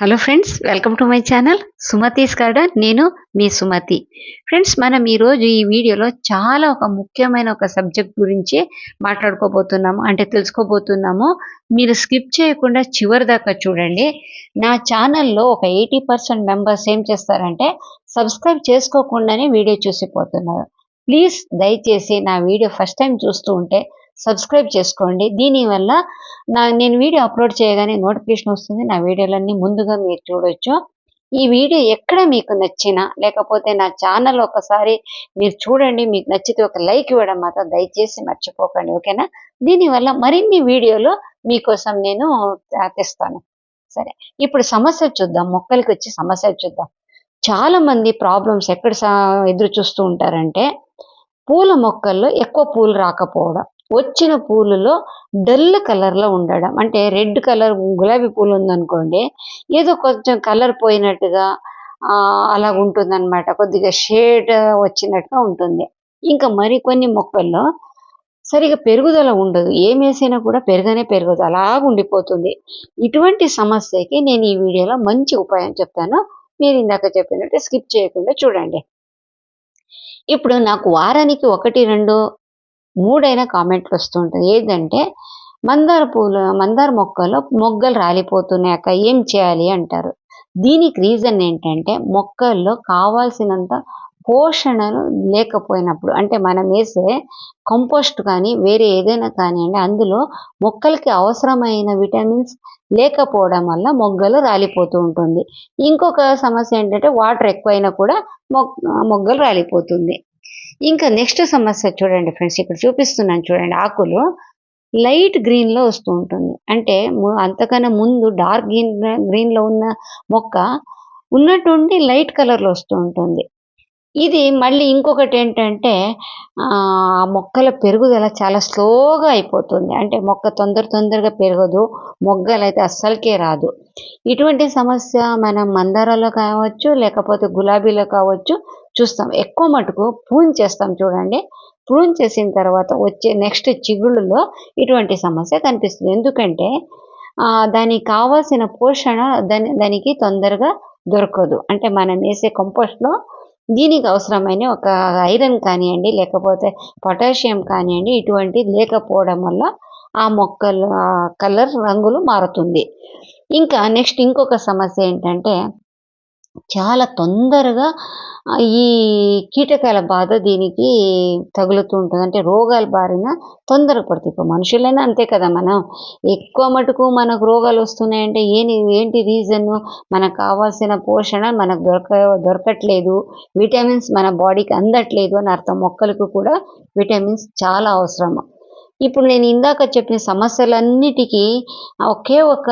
Hello friends welcome to my channel Sumathi's garden నేను మీ Sumathi. Friends మనం ఈరోజు ఈ వీడియోలో చాలా ఒక ముఖ్యమైన ఒక సబ్జెక్ట్ గురించి మాట్లాడుకోబోతున్నాము అంటే తెలుసుకోబోతున్నాము. మీరు స్కిప్ చేయకుండా చివరి దాకా చూడండి. నా ఛానల్లో ఒక ఎయిటీ పర్సెంట్ మెంబర్స్ ఏం చేస్తారంటే సబ్స్క్రైబ్ చేసుకోకుండానే వీడియో చూసిపోతున్నారు. ప్లీజ్ దయచేసి నా వీడియో ఫస్ట్ టైం చూస్తూ ఉంటే సబ్స్క్రైబ్ చేసుకోండి. దీనివల్ల నా నేను వీడియో అప్లోడ్ చేయగానే నోటిఫికేషన్ వస్తుంది. నా వీడియోలన్నీ ముందుగా మీరు చూడొచ్చు. ఈ వీడియో ఎక్కడ మీకు నచ్చినా లేకపోతే నా ఛానల్ ఒకసారి మీరు చూడండి మీకు నచ్చితే ఒక లైక్ ఇవ్వడం మాత్రం దయచేసి మర్చిపోకండి. ఓకేనా? దీనివల్ల మరిన్ని వీడియోలు మీకోసం నేను తెస్తాను. సరే ఇప్పుడు సమస్య చూద్దాం. మొక్కలకి వచ్చి సమస్య చూద్దాం. చాలా మంది ప్రాబ్లమ్స్ ఎక్కడ ఎదురు చూస్తూ ఉంటారంటే పూల మొక్కల్లో ఎక్కువ పూలు రాకపోవడం. వచ్చిన పూలలో డల్ కలర్లో ఉండడం. అంటే రెడ్ కలర్ గులాబీ పూలు ఉందనుకోండి ఏదో కొంచెం కలర్ పోయినట్టుగా అలా ఉంటుందన్నమాట. కొద్దిగా షేడ్ వచ్చినట్టుగా ఉంటుంది. ఇంకా మరి కొన్ని మొక్కల్లో సరిగా పెరుగుదల ఉండదు. ఏం వేసినా కూడా పెరగనే పెరగదు. అలాగ ఉండిపోతుంది. ఇటువంటి సమస్యకి నేను ఈ వీడియోలో మంచి ఉపాయం చెప్తాను. మీరు ఇందాక చెప్పినట్టు స్కిప్ చేయకుండా చూడండి. ఇప్పుడు నాకు వారానికి ఒకటి రెండు మూడైన కామెంట్లు వస్తుంటుంది ఏంటంటే మందార పూలు మందార మొక్కలో మొగ్గలు రాలిపోతున్నాయి అక్క ఏం చేయాలి అంటారు. దీనికి రీజన్ ఏంటంటే మొక్కల్లో కావాల్సినంత పోషణను లేకపోయినప్పుడు అంటే మనం వేసే కంపోస్ట్ కానీ వేరే ఏదైనా కానివ్వండి అందులో మొక్కలకి అవసరమైన విటమిన్స్ లేకపోవడం వల్ల మొగ్గలు రాలిపోతూ ఉంటుంది. ఇంకొక సమస్య ఏంటంటే వాటర్ ఎక్కువైనా కూడా మొగ్గలు రాలిపోతుంది. ఇంకా నెక్స్ట్ సమస్య చూడండి ఫ్రెండ్స్ ఇక్కడ చూపిస్తున్నాను చూడండి ఆకులు. లైట్ గ్రీన్లో వస్తూ ఉంటుంది. అంటే అంతకన్నా ముందు డార్క్ గ్రీన్ గ్రీన్లో ఉన్న మొక్క ఉన్నటువంటి లైట్ కలర్లో వస్తూ ఉంటుంది. ఇది మళ్ళీ ఇంకొకటి ఏంటంటే ఆ మొక్కల పెరుగుదల చాలా స్లోగా అయిపోతుంది. అంటే మొక్క తొందర తొందరగా పెరగదు మొగ్గలు అయితే అస్సలకే రాదు. ఇటువంటి సమస్య మనం మందారాలో కావచ్చు లేకపోతే గులాబీలో కావచ్చు చూస్తాం. ఎక్కువ మటుకు ప్రూన్ చేస్తాం చూడండి. ప్రూన్ చేసిన తర్వాత వచ్చే నెక్స్ట్ చిగుళ్ళలో ఇటువంటి సమస్య కనిపిస్తుంది. ఎందుకంటే దానికి కావాల్సిన పోషణ దాని దానికి తొందరగా దొరకదు. అంటే మనం వేసే కంపోస్ట్లో దీనికి అవసరమైన ఒక ఐరన్ కానివ్వండి లేకపోతే పొటాషియం కానివ్వండి ఇటువంటి లేకపోవడం వల్ల ఆ మొక్కలు కలర్ రంగులు మారుతుంది. ఇంకా నెక్స్ట్ ఇంకొక సమస్య ఏంటంటే చాలా తొందరగా ఈ కీటకాల బాధ దీనికి తగులుతూ ఉంటుంది. అంటే రోగాల బారిన తొందర పడుతుంది ఇప్పుడు మనుషులైనా అంతే కదా మనం. ఎక్కువ మటుకు మనకు రోగాలు వస్తున్నాయంటే ఏంటి ఏంటి రీజన్? మనకు కావాల్సిన పోషణ మనకు దొరక దొరకట్లేదు. విటమిన్స్ మన బాడీకి అందట్లేదు అని అర్థం. మొక్కలకు కూడా విటమిన్స్ చాలా అవసరం. ఇప్పుడు నేను ఇందాక చెప్పిన సమస్యలన్నిటికీ ఒకే ఒక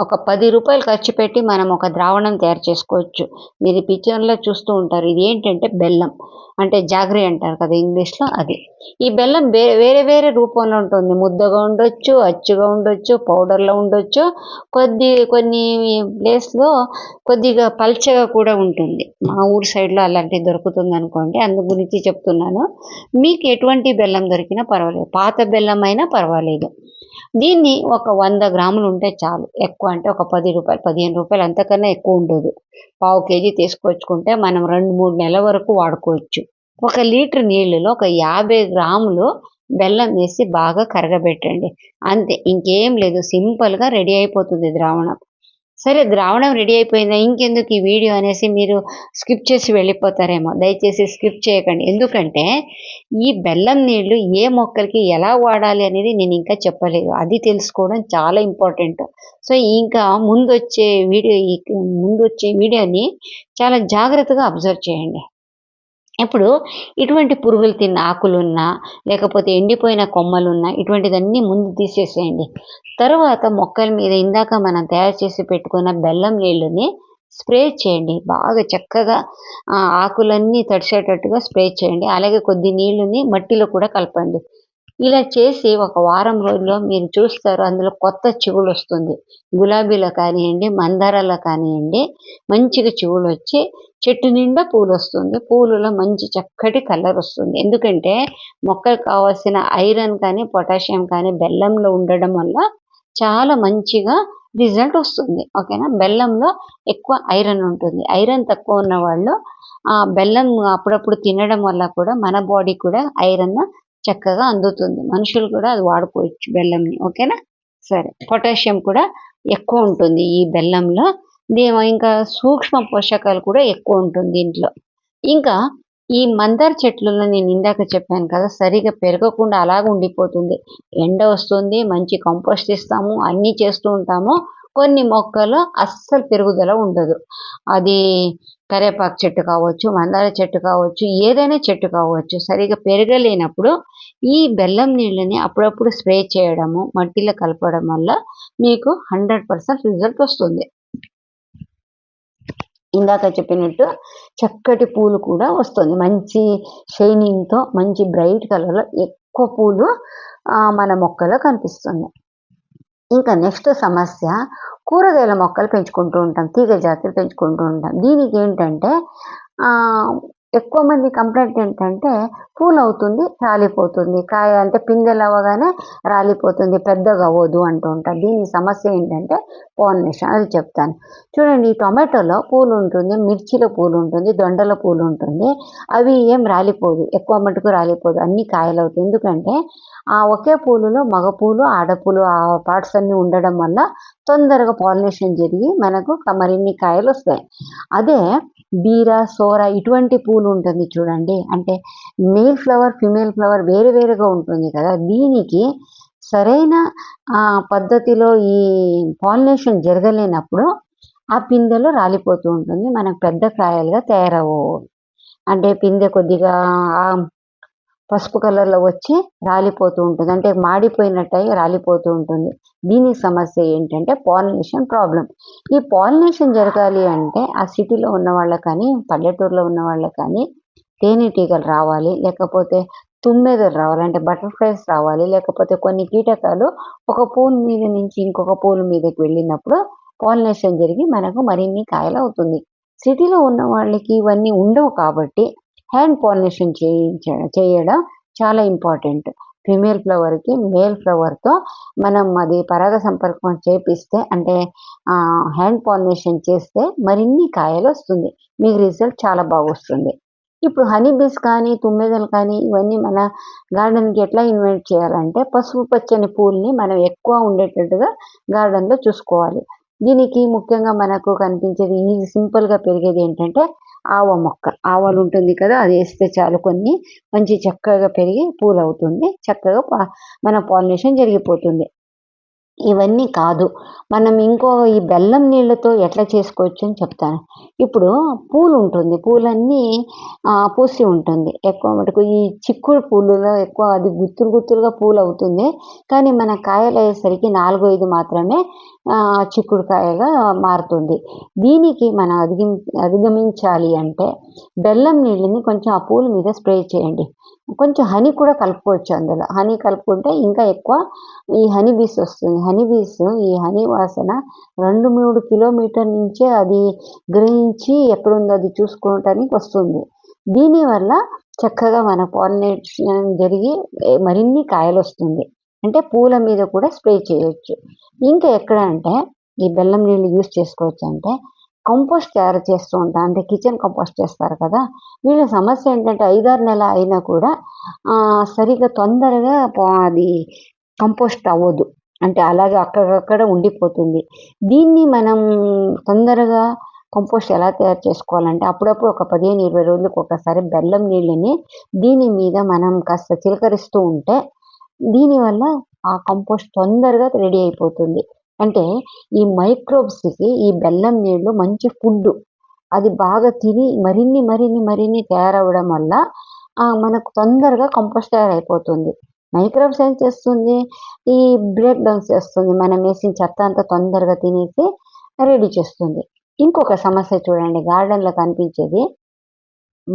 ఒక పది రూపాయలు ఖర్చు పెట్టి మనం ఒక ద్రావణం తయారు చేసుకోవచ్చు. మీరు పిక్చర్లో చూస్తూ ఉంటారు. ఇది ఏంటంటే బెల్లం. అంటే జాగ్రీ అంటారు కదా ఇంగ్లీష్లో అది. ఈ బెల్లం వేరే వేరే రూపంలో ఉంటుంది. ముద్దగా ఉండొచ్చు అచ్చుగా ఉండొచ్చు పౌడర్లో ఉండొచ్చు. కొద్ది కొన్ని ప్లేస్లో కొద్దిగా పల్చగా కూడా ఉంటుంది. మా ఊరు సైడ్లో అలాంటివి దొరుకుతుంది అనుకోండి. అందు గురించి చెప్తున్నాను. మీకు ఎటువంటి బెల్లం దొరికినా పర్వాలేదు. పాత బెల్లం అయినా పర్వాలేదు. దీన్ని ఒక వంద గ్రాములు ఉంటే చాలు. ఎక్కువ అంటే ఒక పది రూపాయలు పదిహేను రూపాయలు అంతకన్నా ఎక్కువ ఉండదు. పావు కేజీ తీసుకొచ్చుకుంటే మనం రెండు మూడు నెలల వరకు వాడుకోవచ్చు. ఒక లీటర్ నీళ్ళలో ఒక యాభై గ్రాములు బెల్లం వేసి బాగా కరగబెట్టండి. అంతే ఇంకేం లేదు. సింపుల్గా రెడీ అయిపోతుంది ద్రావణం. సరే ద్రావణం రెడీ అయిపోయిందా? ఇంకెందుకు ఈ వీడియో అనేసి మీరు స్కిప్ చేసి వెళ్ళిపోతారేమో. దయచేసి స్కిప్ చేయకండి. ఎందుకంటే ఈ బెల్లం నీళ్ళు ఏ మొక్కలకి ఎలా వాడాలి అనేది నేను ఇంకా చెప్పలేదు. అది తెలుసుకోవడం చాలా ఇంపార్టెంట్ సో ఇంకా ముందు వచ్చే వీడియో ముందు వచ్చే వీడియోని చాలా జాగ్రత్తగా అబ్జర్వ్ చేయండి. ఇప్పుడు ఇటువంటి పురుగులు తిన్న ఆకులున్నా లేకపోతే ఎండిపోయిన కొమ్మలున్నా ఇటువంటిదన్నీ ముందు తీసేసేయండి. తర్వాత మొక్కల మీద ఇందాక మనం తయారు చేసి పెట్టుకున్న బెల్లం నీళ్ళని స్ప్రే చేయండి. బాగా చక్కగా ఆకులన్నీ తడిసేటట్టుగా స్ప్రే చేయండి. అలాగే కొద్ది నీళ్ళని మట్టిలో కూడా కలపండి. ఇలా చేసి ఒక వారం రోజుల్లో మీరు చూస్తారు అందులో కొత్త చిగులు వస్తుంది. గులాబీలో కానివ్వండి మందారాలో కానివ్వండి మంచిగా చిగులు వచ్చి చెట్టు నిండా పూలు వస్తుంది. పూలలో మంచి చక్కటి కలర్ వస్తుంది. ఎందుకంటే మొక్కకు కావాల్సిన ఐరన్ కానీ పొటాషియం కానీ బెల్లంలో ఉండడం వల్ల చాలా మంచిగా రిజల్ట్ వస్తుంది. ఓకేనా? బెల్లంలో ఎక్కువ ఐరన్ ఉంటుంది. ఐరన్ తక్కువ ఉన్న వాళ్ళు ఆ బెల్లం అప్పుడప్పుడు తినడం వల్ల కూడా మన బాడీ కూడా ఐరన్ చక్కగా అందుతుంది. మనుషులు కూడా అది వాడుకోవచ్చు బెల్లంని. ఓకేనా? సరే. పొటాషియం కూడా ఎక్కువ ఉంటుంది ఈ బెల్లంలో. దీని ఇంకా సూక్ష్మ పోషకాలు కూడా ఎక్కువ ఉంటుంది దీంట్లో. ఇంకా ఈ మందార చెట్లలో నేను ఇందాక చెప్పాను కదా సరిగా పెరగకుండా అలాగ ఉండిపోతుంది. ఎండ వస్తుంది మంచి కంపోస్ట్ ఇస్తాము అన్నీ చేస్తూ ఉంటాము. కొన్ని మొక్కలు అస్సలు పెరుగుదల ఉండదు. అది కరేపాకు చెట్టు కావచ్చు మందార చెట్టు కావచ్చు ఏదైనా చెట్టు కావచ్చు సరిగా పెరగలేనప్పుడు ఈ బెల్లం నీళ్ళని అప్పుడప్పుడు స్ప్రే చేయడము మట్టిలో కలపడం వల్ల మీకు హండ్రెడ్ పర్సెంట్ రిజల్ట్ వస్తుంది. ఇందాక చెప్పినట్టు చక్కటి పూలు కూడా వస్తుంది. మంచి షైనింగ్తో మంచి బ్రైట్ కలర్లో ఎక్కువ పూలు మన మొక్కలో కనిపిస్తుంది. ఇంకా నెక్స్ట్ సమస్య కూరగాయల మొక్కలు పెంచుకుంటూ ఉంటాం తీగ జాతులు పెంచుకుంటూ ఉంటాం. దీనికి ఏంటంటే ఎక్కువ మంది కంప్లైంట్ ఏంటంటే పూలు అవుతుంది రాలిపోతుంది. కాయ అంటే పిందెలు అవ్వగానే రాలిపోతుంది పెద్దగా అవ్వదు అంటూ ఉంటారు. దీని సమస్య ఏంటంటే పాలినేషన్. అది చెప్తాను. చూడండి టొమాటోలో పూలు ఉంటుంది మిర్చిలో పూలు ఉంటుంది దొండల పూలు ఉంటుంది అవి ఏం రాలిపోదు ఎక్కువ మటుకు రాలిపోదు అన్ని కాయలు అవుతాయి ఎందుకంటే ఆ ఒకే పూలులో మగ పూలు ఆడపూలు ఆ పార్ట్స్ అన్ని ఉండడం వల్ల తొందరగా పాలినేషన్ జరిగి మనకు మరిన్ని కాయలు వస్తాయి. అదే బీర సోర ఇటువంటి పూలు ఉంటుంది చూడండి. అంటే మేల్ ఫ్లవర్ ఫిమేల్ ఫ్లవర్ వేరు వేరుగా ఉంటుంది కదా. దీనికి సరైన పద్ధతిలో ఈ పాలినేషన్ జరగలేనప్పుడు ఆ పిందెలో రాలిపోతూ ఉంటుంది. మనకు పెద్ద కాయలుగా తయారవు అంటే పిందె కొద్దిగా పసుపు కలర్లో వచ్చి రాలిపోతూ ఉంటుంది. అంటే మాడిపోయినట్టయి రాలిపోతూ ఉంటుంది. దీని సమస్య ఏంటంటే పాలినేషన్ ప్రాబ్లం ఈ పాలినేషన్ జరగాలి అంటే ఆ సిటీలో ఉన్న వాళ్ళకి కానీ పల్లెటూరులో ఉన్న వాళ్ళకి కానీ తేనెటీగలు రావాలి. లేకపోతే తుమ్మెదలు రావాలి. అంటే బటర్ఫ్లైస్ రావాలి. లేకపోతే కొన్ని కీటకాలు ఒక పూల మీద నుంచి ఇంకొక పూల మీదకి వెళ్ళినప్పుడు పాలినేషన్ జరిగి మనకు మరిన్ని కాయలు అవుతుంది. సిటీలో ఉన్న వాళ్ళకి ఇవన్నీ ఉండవు కాబట్టి హ్యాండ్ పాలినేషన్ చేయించడం చేయడం చాలా ఇంపార్టెంట్. ఫిమేల్ ఫ్లవర్కి మేల్ ఫ్లవర్తో మనం అది పరాగ సంపర్కం చేపిస్తే అంటే హ్యాండ్ పాలినేషన్ చేస్తే మరిన్ని కాయలు వస్తుంది. మీకు రిజల్ట్ చాలా బాగొస్తుంది ఇప్పుడు హనీ బీస్ కానీ తుమ్మెదలు కానీ ఇవన్నీ మన గార్డెన్కి ఎట్లా ఇన్వైట్ చేయాలంటే పసుపు పచ్చని పూల్ని మనం ఎక్కువ ఉండేటట్టుగా గార్డెన్లో చూసుకోవాలి. దీనికి ముఖ్యంగా మనకు కనిపించేది ఈ సింపుల్గా పెరిగేది ఏంటంటే ఆవ మొక్క. ఆవాలు ఉంటుంది కదా అది వేస్తే చాలు కొన్ని మంచి చక్కగా పెరిగి పూలు అవుతుంది చక్కగా మన పాలినేషన్ జరిగిపోతుంది. ఇవన్నీ కాదు. మనం ఇంకో ఈ బెల్లం నీళ్ళతో ఎట్లా చేసుకోవచ్చు అని చెప్తాను. ఇప్పుడు పూలు ఉంటుంది పూలన్నీ పూసి ఉంటుంది. ఎక్కువ మటుకు ఈ చిక్కుడు పూలలో ఎక్కువ అది గుత్తులు గుత్తులుగా పూలు అవుతుంది కానీ మన కాయలు అయ్యేసరికి నాలుగు ఐదు మాత్రమే చిక్కుడుకాయగా మారుతుంది. దీనికి మనం అధిగ అధిగమించాలి అంటే బెల్లం నీళ్ళని కొంచెం ఆ పూల మీద స్ప్రే చేయండి. కొంచెం హనీ కూడా కలుపుకోవచ్చు అందులో. హనీ కలుపుకుంటే ఇంకా ఎక్కువ ఈ హనీ బీస్ వస్తుంది. హనీ బీస్ ఈ హనీ వాసన రెండు మూడు కిలోమీటర్ నుంచే అది గ్రహించి ఎక్కడుందో అది చూసుకోవటానికి వస్తుంది. దీనివల్ల చక్కగా మన పాలినేషన్ జరిగి మరిన్ని కాయలు వస్తుంది. అంటే పూల మీద కూడా స్ప్రే చేయొచ్చు. ఇంకా ఎక్కడ అంటే ఈ బెల్లం నీళ్ళు యూస్ చేసుకోవచ్చు అంటే కంపోస్ట్ తయారు చేస్తూ ఉంటాం అంటే కిచెన్ కంపోస్ట్ చేస్తారు కదా వీళ్ళ సమస్య ఏంటంటే ఐదారు నెల అయినా కూడా సరిగ్గా తొందరగా అది కంపోస్ట్ అవ్వదు. అంటే అలాగే అక్కడక్కడ ఉండిపోతుంది. దీన్ని మనం తొందరగా కంపోస్ట్ ఎలా తయారు చేసుకోవాలంటే అప్పుడప్పుడు ఒక పదిహేను ఇరవై రోజులకు ఒకసారి బెల్లం నీళ్ళని దీని మీద మనం కాస్త చిలకరిస్తూ ఉంటే దీనివల్ల ఆ కంపోస్ట్ తొందరగా రెడీ అయిపోతుంది. అంటే ఈ మైక్రోబ్స్కి ఈ బెల్లం నీళ్ళు మంచి ఫుడ్. అది బాగా తిని మరిన్ని మరిన్ని మరిన్ని తయారవడం వల్ల మనకు తొందరగా కంపోస్ట్ తయారైపోతుంది. మైక్రోబ్స్ ఏం చేస్తుంది? ఈ బ్రేక్ డౌన్ చేస్తుంది. మనం వేసిన చెత్త అంతా తొందరగా తినేసి రెడీ చేస్తుంది. ఇంకొక సమస్య చూడండి. గార్డెన్లో కనిపించేది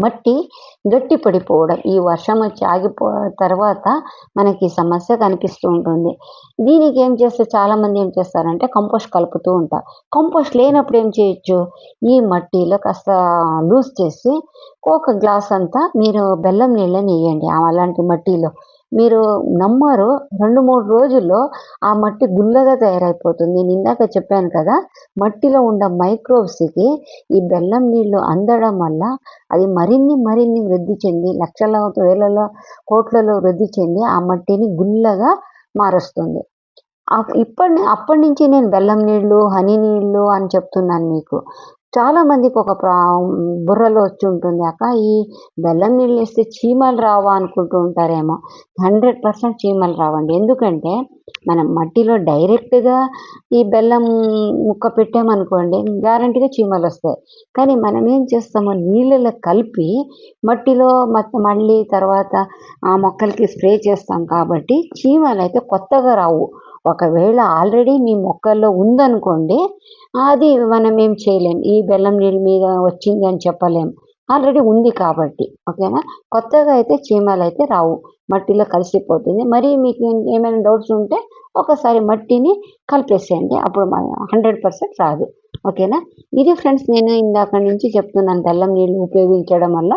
మట్టి గట్టి పడిపోవడం ఈ వర్షం వచ్చి ఆగిపో తర్వాత మనకి సమస్య కనిపిస్తూ ఉంటుంది. దీనికి ఏం చేస్తే చాలామంది ఏం చేస్తారంటే కంపోస్ట్ కలుపుతూ ఉంటారు. కంపోస్ట్ లేనప్పుడు ఏం చేయొచ్చు? ఈ మట్టిలో కాస్త లూజ్ చేసి ఒక గ్లాస్ అంతా మీరు బెల్లం నీళ్ళని వేయండి. అలాంటి మట్టిలో మీరు నమ్మరు. రెండు మూడు రోజుల్లో ఆ మట్టి గుల్లగా తయారైపోతుంది. నేను ఇందాక చెప్పాను కదా మట్టిలో ఉన్న మైక్రోబ్స్కి ఈ బెల్లం నీళ్ళు అందడం వల్ల అది మరిన్ని మరిన్ని వృద్ధి చెంది లక్షల వేలలో కోట్లలో వృద్ధి చెంది ఆ మట్టిని గుల్లగా మారుస్తుంది. ఇప్పటి అప్పటి నుంచి నేను బెల్లం నీళ్ళు హనీ నీళ్ళు అని చెప్తున్నాను మీకు. చాలా మందికి ఒక ప్రా బుర్రలో వచ్చి ఉంటుంది అక్క ఈ బెల్లం నీళ్ళు వేస్తే చీమలు రావా అనుకుంటూ ఉంటారేమో. హండ్రెడ్ పర్సెంట్ చీమలు రావండి. ఎందుకంటే మనం మట్టిలో డైరెక్ట్గా ఈ బెల్లం ముక్క పెట్టామనుకోండి గ్యారంటీగా చీమలు వస్తాయి. కానీ మనం ఏం చేస్తామో నీళ్ళలో కలిపి మట్టిలో మత్ మళ్ళీ తర్వాత ఆ మొక్కలకి స్ప్రే చేస్తాం కాబట్టి చీమలు అయితే కొత్తగా రావు. ఒకవేళ ఆల్రెడీ మీ మొక్కల్లో ఉందనుకోండి అది మనం ఏం చేయలేం. ఈ బెల్లం నీళ్ళ మీద వచ్చింది అని చెప్పలేం. ఆల్రెడీ ఉంది కాబట్టి ఓకేనా? కొత్తగా అయితే చీమలు అయితే రావు. మట్టిలో కలిసిపోతుంది. మరి మీకు ఏమైనా డౌట్స్ ఉంటే ఒకసారి మట్టిని కలిపేసేయండి. అప్పుడు హండ్రెడ్ పర్సెంట్ రాదు. ఓకేనా? ఇది ఫ్రెండ్స్ నేను ఇందాక నుంచి చెప్తున్నాను బెల్లం నీళ్ళు ఉపయోగించడం వల్ల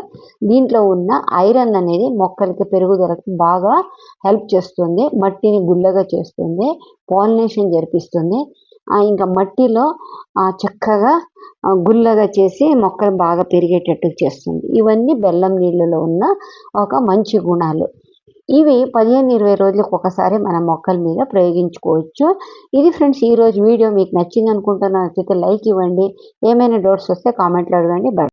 దీంట్లో ఉన్న ఐరన్ అనేది మొక్కలకి పెరుగుదలకు బాగా హెల్ప్ చేస్తుంది మట్టిని గుల్లగా చేస్తుంది పాలినేషన్ జరిపిస్తుంది. ఇంకా మట్టిలో చక్కగా గుల్లగా చేసి మొక్కలు బాగా పెరిగేటట్టు చేస్తుంది. ఇవన్నీ బెల్లం నీళ్ళలో ఉన్న ఒక మంచి గుణాలు. ఇవి పదిహేను ఇరవై రోజులకు ఒకసారి మన మొక్కల మీద ప్రయోగించుకోవచ్చు. ఇది ఫ్రెండ్స్ ఈరోజు వీడియో మీకు నచ్చింది అనుకుంటున్నాను నచ్చితే లైక్ ఇవ్వండి. ఏమైనా డౌట్స్ వస్తే కామెంట్లో అడగండి. బాయ్